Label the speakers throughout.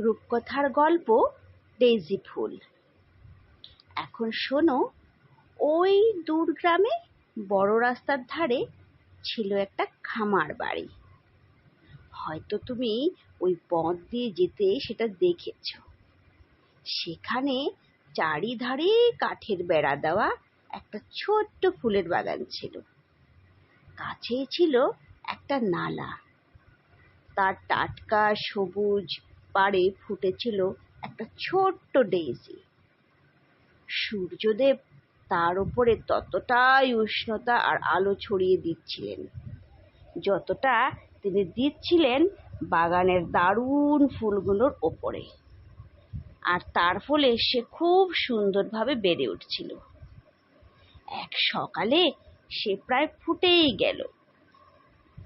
Speaker 1: রূপকথার গল্প, ডেইজি ফুল। এখন শোনো, ওই দূর গ্রামে বড় রাস্তার ধারে ছিল একটা খামার বাড়ি। হয়তো তুমি ওই পথ দিয়ে যেতে সেটা দেখেছ। সেখানে চারিধারে কাঠের বেড়া দেওয়া একটা ছোট্ট ফুলের বাগান ছিল। কাছেই ছিল একটা নালা। তার টাটকা সবুজ পাড়ে ফুটেছিল একটা ছোট্ট ডেইজি। সূর্যদেব তার উপরে ততটাই উষ্ণতা আর আলো ছড়িয়ে দিচ্ছিলেন, যতটা তিনি দিচ্ছিলেন বাগানের দারুণ ফুলগুলোর ওপরে। আর তার ফলে সে খুব সুন্দরভাবে বেড়ে উঠছিল। এক সকালে সে প্রায় ফুটেই গেল,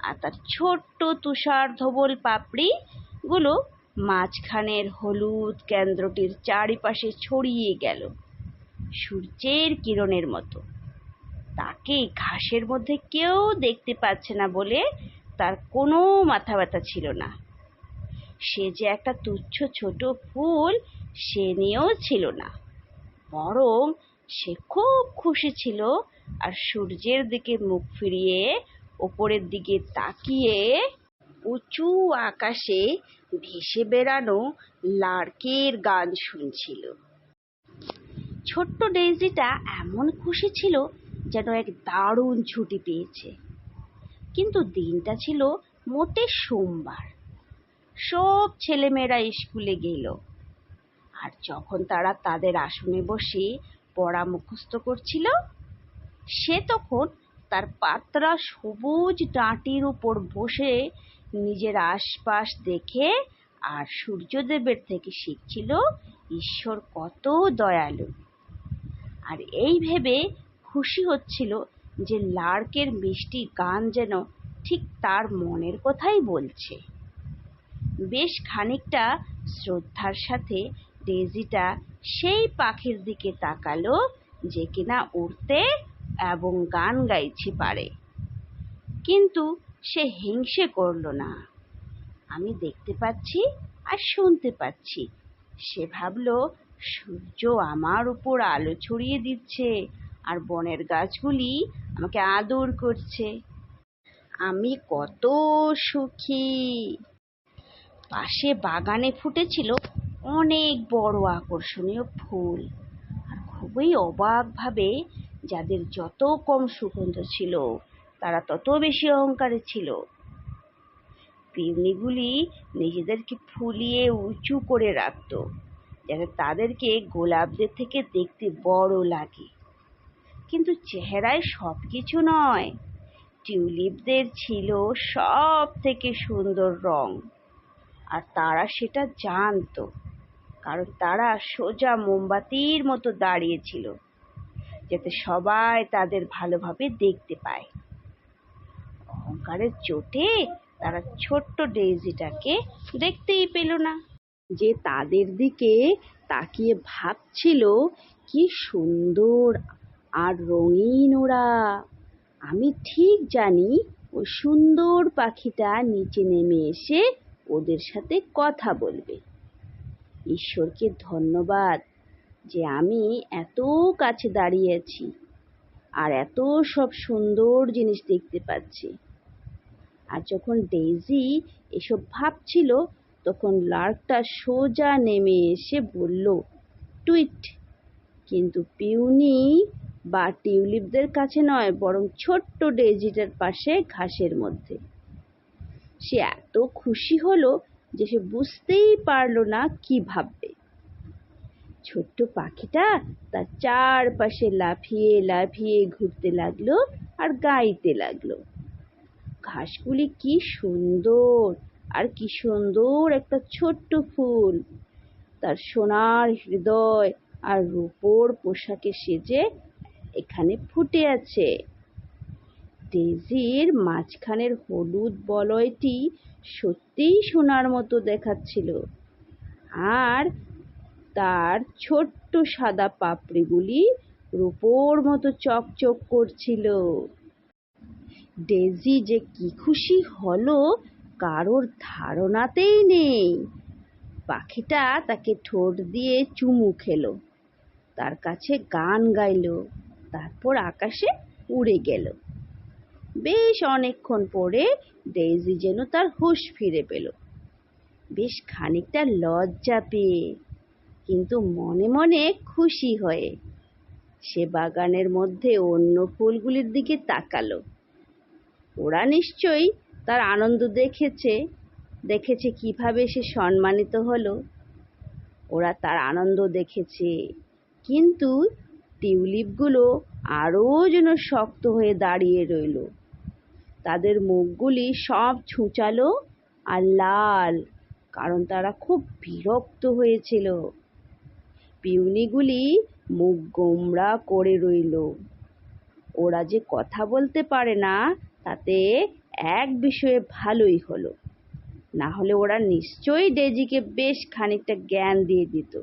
Speaker 1: আর তার ছোট্ট তুষার ধবল পাপড়ি গুলো মাঝখানের হলুদ কেন্দ্রটির চারিপাশে ছড়িয়ে গেল সূর্যের কিরণের মতো। তাকে ঘাসের মধ্যে কেউ দেখতে পাচ্ছে না বলে তার কোনো মাথা ব্যথা ছিল না। সে যে একটা তুচ্ছ ছোট ফুল, সে নিয়েও ছিল না। বরং সে খুব খুশি ছিল আর সূর্যের দিকে মুখ ফিরিয়ে ওপরের দিকে তাকিয়ে উঁচু আকাশে ভেসে বেড়ানো লার্কের গান শুনছিল। ছোট্ট ডেইজিটা এমন খুশি ছিল যেন এক দারুণ ছুটি পেয়েছে। কিন্তু দিনটা ছিল মোটে সোমবার। সব ছেলেমেয়েরা স্কুলে গেল। আর যখন তারা তাদের আসনে বসে পড়া মুখস্থ করছিল, সে তখন তার পাতলা সবুজ ডাঁটির উপর বসে নিজের আশপাশ দেখে আর সূর্যদেবের থেকে শিখছিল, ঈশ্বর কত দয়ালু। আর এই ভেবে খুশি হচ্ছিল যে লার্কের মিষ্টি গান যেন ঠিক তার মনের কথাই বলছে। বেশ খানিকটা শ্রদ্ধার সাথে ডেজিটা সেই পাখির দিকে তাকালো যে কিনা উড়তে এবং গান গাইছে পারে। কিন্তু সে হিংসে করল না। আমি দেখতে পাচ্ছি আর শুনতে পাচ্ছি। সে ভাবলো, সূর্য আমার উপর আলো ছড়িয়ে দিচ্ছে আর বনের গাছগুলি আমাকে আদর করছে। আমি কত সুখী। পাশে বাগানে ফুটেছিল অনেক বড় আকর্ষণীয় ফুল আর খুবই অবাকভাবে যাদের যত কম সুগন্ধ ছিল তারা তত বেশি অহংকারে ছিল। পিউনিগুলি নিজেদেরকে ফুলিয়ে উঁচু করে রাখত যাতে তাদেরকে গোলাপদের থেকে দেখতে বড় লাগে। কিন্তু চেহারায় সব কিছু নয়, টিউলিপদের ছিল সব থেকে সুন্দর রং। আর তারা সেটা জানতো, কারণ তারা সোজা মোমবাতির মতো দাঁড়িয়েছিল যাতে সবাই তাদের ভালোভাবে দেখতে পায়। অহংকারের চোটে তারা ছোট্ট ডেইজিটাকে দেখতেই পেল না। যে তাদের দিকে তাকিয়ে ভাবছিল, কি সুন্দর আর রঙিন ওরা। আমি ঠিক জানি ওই সুন্দর পাখিটা নিচে নেমে এসে ওদের সাথে কথা বলবে। ঈশ্বরকে ধন্যবাদ যে আমি এত কাছে দাঁড়িয়ে আছি আর এত সব সুন্দর জিনিস দেখতে পাচ্ছি। আর যখন ডেইজি এসব ভাবছিল, তখন লার্কটা সোজা নেমে এসে বলল, টুইট, কিন্তু পিউনি বা টিউলিপদের কাছে নয়, বরং ছোট্ট ডেজিটার পাশে ঘাসের মধ্যে। সে এত খুশি হলো যে সে বুঝতেই পারল না কি ভাববে। ছোট্ট পাখিটা তার চারপাশে লাফিয়ে লাফিয়ে ঘুরতে লাগল আর গাইতে লাগল। ঘাসগুলি কি সুন্দর, আর কি সুন্দর একটা ছোট্ট ফুল। তার সোনার হৃদয় আর রূপোর পোশাকে সেজে এখানে ফুটে আছে। ডেজির মাঝখানের হলুদ বলয়টি সত্যিই সোনার মতো দেখাচ্ছিল। আর তার ছোট্ট সাদা পাপড়িগুলি রূপোর মতো চকচক করছিল। ডেজি যে কি খুশি হলো কারোর ধারণাতেই নেই। পাখিটা তাকে ঠোঁট দিয়ে চুমু খেলো, তার কাছে গান গাইলো, তারপর আকাশে উড়ে গেল। বেশ অনেকক্ষণ পরে ডেইজি যেন তার হুঁশ ফিরে পেল। বেশ খানিকটা লজ্জা পেয়ে, কিন্তু মনে মনে খুশি হয়ে সে বাগানের মধ্যে অন্য ফুলগুলির দিকে তাকালো। ওরা নিশ্চয়ই তার আনন্দ দেখেছে দেখেছে কীভাবে সে সম্মানিত হলো। ওরা তার আনন্দ দেখেছে। কিন্তু টিউলিপগুলো আরও যেন শক্ত হয়ে দাঁড়িয়ে রইল। তাদের মুখগুলি সব ছুঁচালো আর লাল, কারণ তারা খুব বিরক্ত হয়েছিল। পিউনিগুলি মুখ গোমড়া করে রইল। ওরা যে কথা বলতে পারে না তাতে এক বিষয়ে ভালোই হলো। না হলে ওরা নিশ্চয়ই ডেজিকে বেশ খানিকটা জ্ঞান দিয়ে দিত।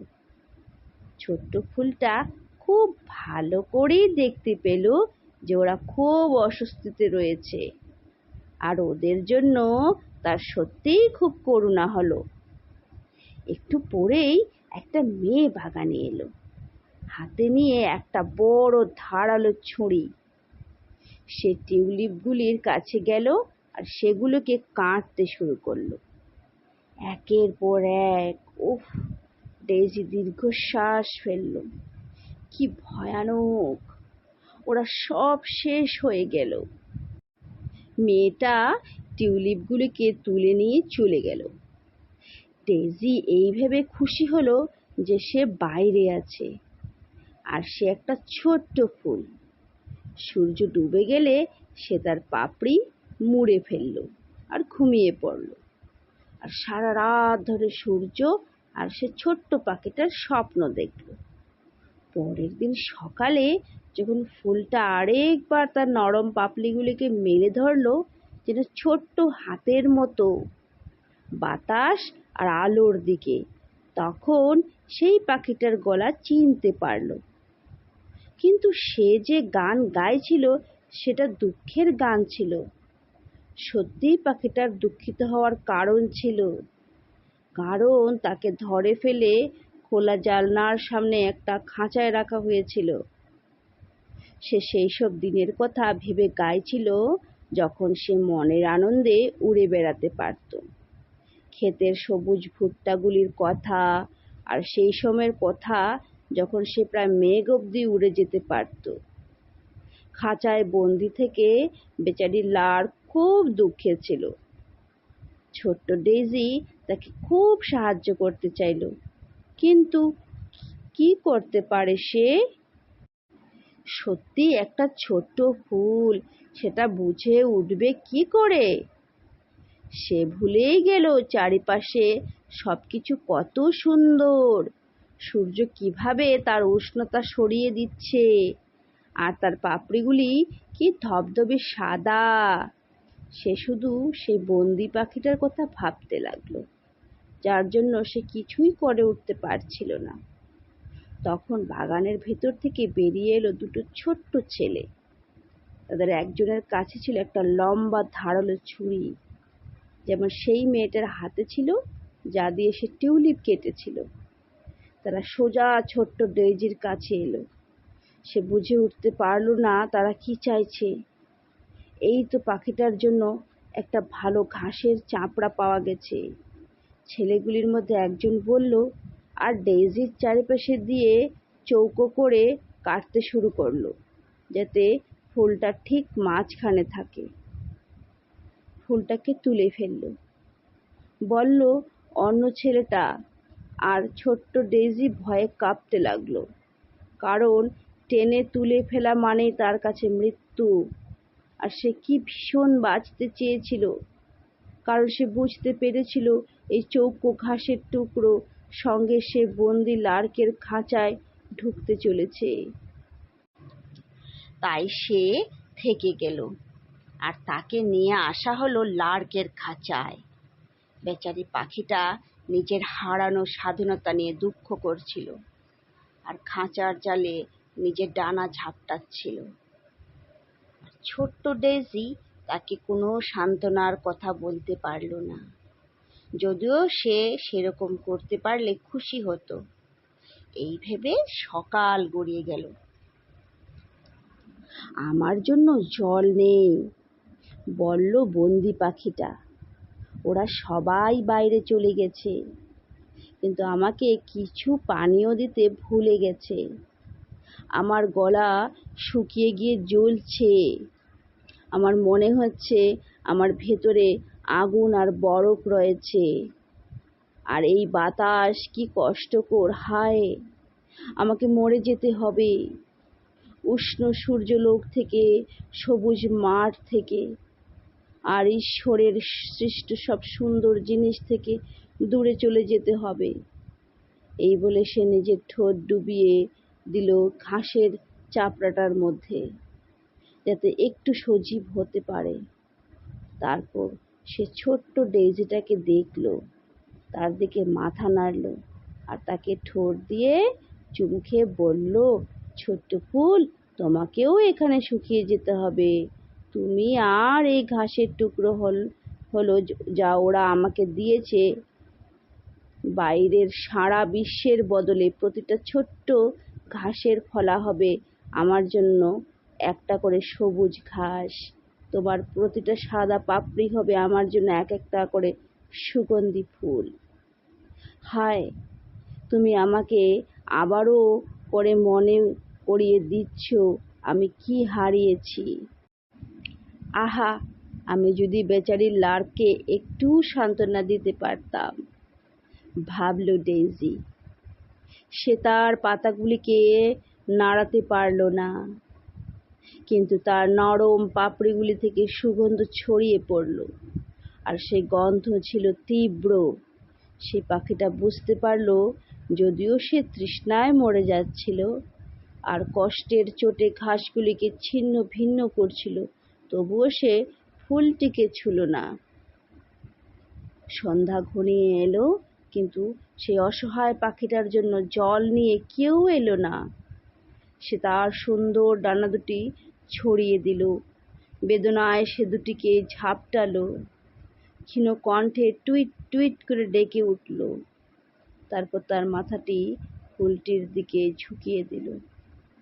Speaker 1: ছোট্ট ফুলটা খুব ভালো করেই দেখতে পেল যে ওরা খুব অস্বস্তিতে রয়েছে। আর ওদের জন্য তার সত্যিই খুব করুণা হলো। একটু পরেই একটা মেয়ে বাগানে এলো। হাতে নিয়ে একটা বড় ধারালো ছুরি। সে টিউলিপগুলির কাছে গেল আর সেগুলোকে কাঁদতে শুরু করল। একের পর এক, উফ ডেজি দীর্ঘশ্বাস ফেলল। কি ভয়ানক! ওরা সব শেষ হয়ে গেল। মেয়েটা টিউলিপগুলিকে তুলে নিয়ে চলে গেল। ডেজি এই ভেবে খুশি হলো যে সে বাইরে আছে। আর সে একটা ছোট্ট ফুল। সূর্য ডুবে গেলে সে তার পাপড়ি মুড়ে ফেলল আর ঘুমিয়ে পড়ল। আর সারা রাত ধরে সূর্য আর সে ছোট্ট পাখিটার স্বপ্ন দেখল। পরের দিন সকালে যখন ফুলটা আরেকবার তার নরম পাপড়িগুলিকে মেলে ধরলো, যেন ছোট্ট হাতের মতো বাতাস আর আলোর দিকে, তখন সেই পাখিটার গলা চিনতে পারল। কিন্তু সে যে গান গাইছিল, সেটা দুঃখের গান ছিল। সত্যিই পাখিটার দুঃখিত হওয়ার কারণ ছিল। কারণ তাকে ধরে ফেলে খোলা জানলার সামনে একটা খাঁচায় রাখা হয়েছিল। সে সেই সব দিনের কথা ভেবে গাইছিল যখন সে মনের আনন্দে উড়ে বেড়াতে পারত। ক্ষেতের সবুজ ভুট্টাগুলির কথা আর সেই সময়ের কথা যখন সে প্রায় মেঘ অবধি উড়ে যেতে পারত। খাঁচায় বন্দি থেকে বেচারি লার খুব দুঃখে ছিল। ছোট্ট ডেইজি তাকে খুব সাহায্য করতে চাইল। কিন্তু কি করতে পারে সে? সত্যি একটা ছোট্ট ফুল, সেটা বুঝে উঠবে কি করে? সে ভুলেই গেল চারিপাশে সবকিছু কত সুন্দর। সূর্য কীভাবে তার উষ্ণতা সরিয়ে দিচ্ছে? আর তার পাপড়িগুলি কি ধবধবে সাদা? সে শুধু সেই বন্দি পাখিটার কথা ভাবতে লাগল, যার জন্য সে কিছুই করে উঠতে পারছিল না। তখন বাগানের ভেতর থেকে বেরিয়ে এলো দুটো ছোট্ট ছেলে। তাদের একজনের কাছে ছিল একটা লম্বা ধারালো ছুরি, যেমন সেই মেয়েটার হাতে ছিল, যা দিয়ে সে টিউলিপ কেটেছিল। তারা সোজা ছোট্ট ডেইজির কাছে এলো। সে বুঝে উঠতে পারল না তারা কি চাইছে। এই তো পাখিটার জন্য একটা ভালো ঘাসের চাপড়া পাওয়া গেছে। ছেলেগুলির মধ্যে একজন বলল, আর ডেইজির চারিপাশে দিয়ে চৌকো করে কাটতে শুরু করল, যাতে ফুলটা ঠিক মাঝখানে থাকে। ফুলটাকে তুলে ফেলল। বলল, অন্য ছেলেটা আর ছোট্ট ডেইজি ভয়ে কাঁপতে লাগল। কারণ টেনে তুলে ফেলা মানেই তার কাছে মৃত্যু। আর সে কি ভীষণ বাঁচতে চেয়েছিল। কারণ সে বুঝতে পেরেছিল এই চৌকো ঘাসের টুকরো সঙ্গে সে বন্দি লার্কের খাঁচায় ঢুকতে চলেছে। তাই সে থেকে গেল। আর তাকে নিয়ে আসা হলো লার্কের খাঁচায়। বেচারি পাখিটা নিজের হারানো স্বাধীনতা নিয়ে দুঃখ করছিল আর খাঁচার জালে নিজের ডানা ঝাপটাচ্ছিল। ছোট্ট ডেজি তাকে কোনো সান্ত্বনার কথা বলতে পারল না। যদিও সে সেরকম করতে পারলে খুশি হতো। এই ভেবে সকাল গড়িয়ে গেল। আমার জন্য জল নেই, বলল বন্দি পাখিটা। ওরা সবাই বাইরে চলে গেছে। কিন্তু আমাকে কিছু পানীয় দিতে ভুলে গেছে। আমার গলা শুকিয়ে গিয়ে জ্বলছে। আমার মনে হচ্ছে আমার ভেতরে আগুন আর বরফ রয়েছে। আর এই বাতাস কি কষ্টকর, হায়! আমাকে মরে যেতে হবে। উষ্ণ সূর্যলোক থেকে, সবুজ মাঠ থেকে। আর ঈশ্বরের সৃষ্ট সব সুন্দর জিনিস থেকে দূরে চলে যেতে হবে। এই বলে সে নিজের ঠোঁট ডুবিয়ে দিল ঘাসের চাপড়াটার মধ্যে, যাতে একটু সজীব হতে পারে। তারপর সে ছোট্ট ডেইজিটাকে দেখল, তার দিকে মাথা নাড়ল আর তাকে ঠোঁট দিয়ে চুমু খেয়ে বলল, ছোট্ট ফুল, তোমাকেও এখানে শুকিয়ে যেতে হবে। তুমি আর এই ঘাসের টুকরো হল, হলো যা ওরা আমাকে দিয়েছে। বাইরের সারা বিশ্বের বদলে প্রতিটা ছোট্ট ঘাসের ফলা হবে আমার জন্য একটা করে সবুজ ঘাস। তোমার প্রতিটা সাদা পাপড়ি হবে আমার জন্য এক একটা করে সুগন্ধি ফুল। হায়, তুমি আমাকে আবারও করে মনে করিয়ে দিচ্ছ, আমি কি হারিয়েছি? আহা, আমি যদি বেচারি লার্ককে একটু সান্ত্বনা দিতে পারতাম। ভাবল ডেইজি। সে তার পাতাগুলিকে নাড়াতে পারল না। কিন্তু তার নরম পাপড়িগুলি থেকে সুগন্ধ ছড়িয়ে পড়ল। আর সেই গন্ধ ছিল তীব্র। সে পাখিটা বুঝতে পারল, যদিও সে তৃষ্ণায় মরে যাচ্ছিল, আর কষ্টের চোটে ঘাসগুলিকে ছিন্ন ভিন্ন করছিল তবুও সে ফুলটিকে ছুল না। সন্ধ্যা ঘনিয়ে এলো, কিন্তু সেই অসহায় পাখিটার জন্য জল নিয়ে কেউ এলো না। সে তার সুন্দর ডানা দুটি ছড়িয়ে দিল। বেদনায় সে দুটিকে ঝাপটালো। ক্ষীণ কণ্ঠে টুইট টুইট করে ডেকে উঠল। তারপর তার মাথাটি ফুলটির দিকে ঝুঁকিয়ে দিল।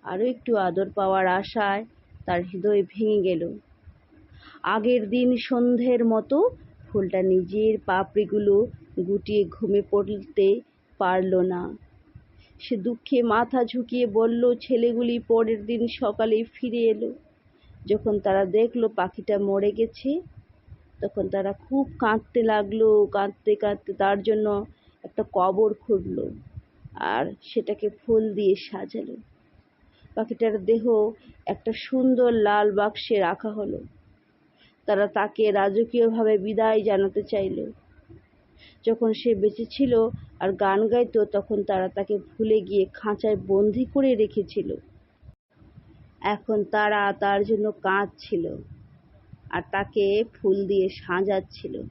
Speaker 1: আরও একটু আদর পাওয়ার আশায় তার হৃদয় ভেঙে গেল। আগের দিন সন্ধ্যের মতো ফুলটা নিজের পাপড়িগুলো গুটিয়ে ঘুমে পড়তে পারল না। সে দুঃখে মাথা ঝুঁকিয়ে বলল, ছেলেগুলি পরের দিন সকালে ফিরে এলো। যখন তারা দেখল পাখিটা মরে গেছে, তখন তারা খুব কাঁদতে লাগল। কাঁদতে কাঁদতে তার জন্য একটা কবর খুঁড়লো আর সেটাকে ফুল দিয়ে সাজালো। পাখিটার দেহ একটা সুন্দর লাল বাক্সে রাখা হলো। তারা তাকে রাজকীয়ভাবে বিদায় জানাতে চাইল। যখন সে বেঁচে ছিল আর গান গাইতো, তখন তারা তাকে ভুলে গিয়ে খাঁচায় বন্দি করে রেখেছিল। এখন তারা তার জন্য কাঁদছিল আর তাকে ফুল দিয়ে সাজাচ্ছিল।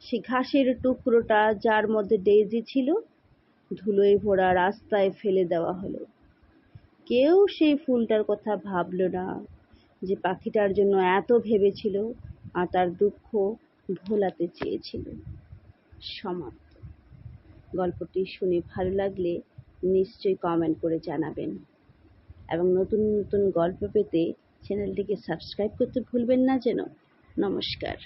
Speaker 1: সে ঘাসের টুকরোটা যার মধ্যে ডেইজি ছিল, ধুলোয় ভরা রাস্তায় ফেলে দেওয়া হলো। কেউ সেই ফুলটার কথা ভাবল না। যে পাখিটার জন্য এত ভেবেছিল আর তার দুঃখ ভোলাতে চেয়েছিল। সমাপ্ত। গল্পটি শুনে ভালো লাগলে নিশ্চয়ই কমেন্ট করে জানাবেন। এবং নতুন নতুন গল্প পেতে চ্যানেলটিকে সাবস্ক্রাইব করতে ভুলবেন না যেন। নমস্কার।